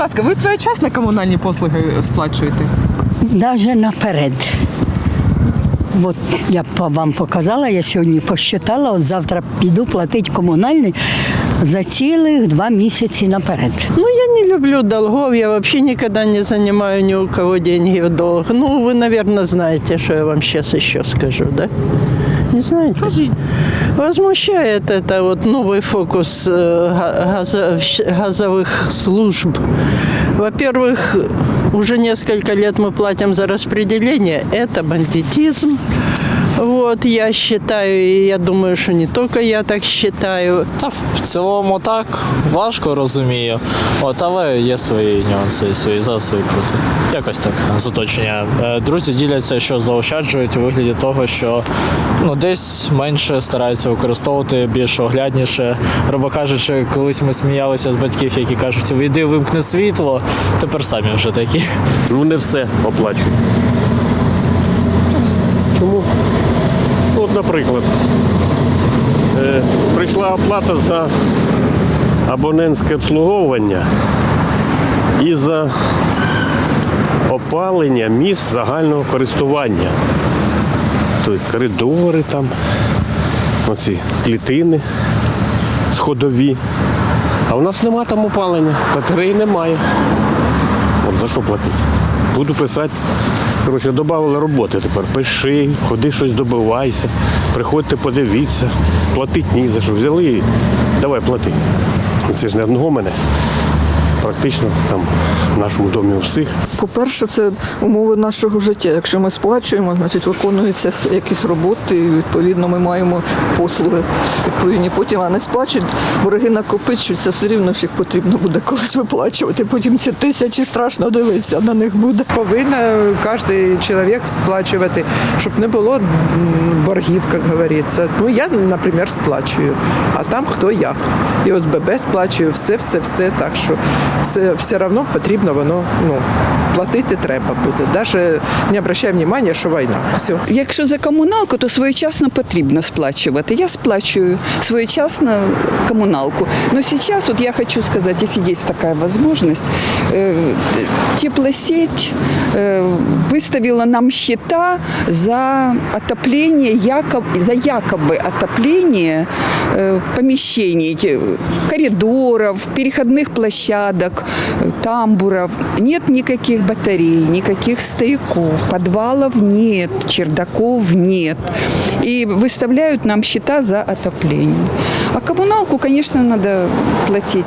ласка, ви своєчасно комунальні послуги сплачуєте? Даже наперед. От я по- вам показала, я сьогодні посчитала, от завтра піду платити комунальний за цілих два місяці наперед. Ну, я не люблю долгов, я вообще никогда не занимаю ни у кого деньги в долг. Ну, вы, наверное, знаете, что я вам сейчас еще скажу, да? Не знаете? Возмущает это вот новый фокус э, га- газо- газовых служб. Во-первых, уже несколько лет мы платим за распределение. Это бандитизм. Вот, я считаю, и я думаю, что не только я так считаю. Та в цілому так важко розумію. От, але є свої нюанси, свої за, свої проти. Якось так. Заточення. Е, Друзі діляться, що заощаджують у вигляді того, що ну десь менше стараються використовувати більш оглядніше. Грубо кажучи, колись ми сміялися з батьків, які кажуть, вийди, вимкни світло. Тепер самі вже такі. Ну не все оплачують. От, наприклад, е, прийшла оплата за абонентське обслуговування і за опалення місць загального користування. Тобто коридори там, оці клітини сходові. А у нас нема там опалення, батареї немає. От за що платити? Буду писати. Коротше, додали роботи тепер. Пиши, ходи щось добивайся, приходьте, подивіться, платить ні за що. Взяли і давай плати. Це ж не одного мене. Практично там нашому домі у всіх. По-перше, це умови нашого життя. Якщо ми сплачуємо, значить виконуються якісь роботи, і відповідно ми маємо послуги відповідні. Потім а не сплачують, борги накопичуються, все рівно ж їх потрібно буде колись виплачувати. Потім ці тисячі страшно дивитися на них буде. Повинен кожен чоловік сплачувати, щоб не було боргів, як говориться. Ну, я, наприклад, сплачую, а там хто як. І ОСББ сплачую, все, все, все. Так що все, все одно потрібно воно ну, платити треба буде. Навіть не обращаємо увагу, що війна. Все. Якщо за комуналку, то своєчасно потрібно сплачувати. Я сплачую своєчасно комуналку. Но сейчас вот я хочу сказать, если есть такая возможность, э, теплосеть э, выставила нам счета за отопление, якоб, за якобы отопление э, помещений, э, коридоров, переходных площадок, э, тамбуров. Нет никаких батарей, никаких стояков, подвалов нет, чердаков нет. И выставляют нам счета за отопление. А коммуналку, конечно, надо платить.